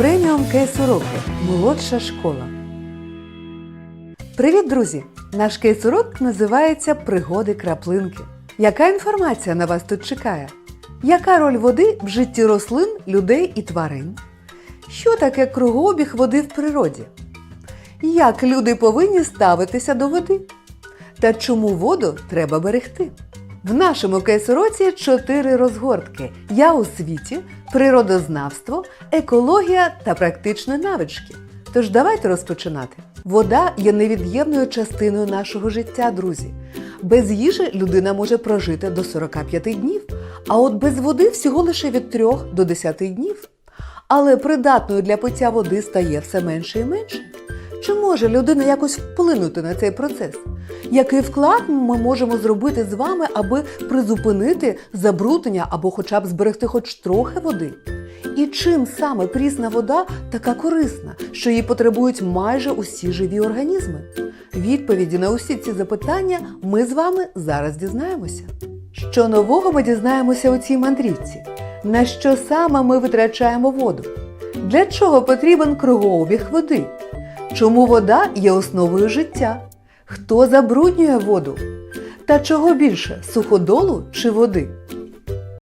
Преміум кейс уроки. Молодша школа. Привіт, друзі! Наш кейс урок називається Пригоди краплинки. Яка інформація на вас тут чекає? Яка роль води в житті рослин, людей і тварин? Що таке кругообіг води в природі? Як люди повинні ставитися до води? Та чому воду треба берегти? В нашому кейс-уроці чотири розгортки: Я у світі, природознавство, екологія та практичні навички. Тож давайте розпочинати. Вода є невід'ємною частиною нашого життя, друзі. Без їжі людина може прожити до 45 днів, а от без води всього лише від 3 до 10 днів. Але придатною для пиття води стає все менше і менше. Чи може людина якось вплинути на цей процес? Який вклад ми можемо зробити з вами, аби призупинити забруднення або хоча б зберегти хоч трохи води? І чим саме прісна вода така корисна, що її потребують майже усі живі організми? Відповіді на усі ці запитання ми з вами зараз дізнаємося. Що нового ми дізнаємося у цій мандрівці? На що саме ми витрачаємо воду? Для чого потрібен кругообіг води? Чому вода є основою життя? Хто забруднює воду? Та чого більше суходолу чи води?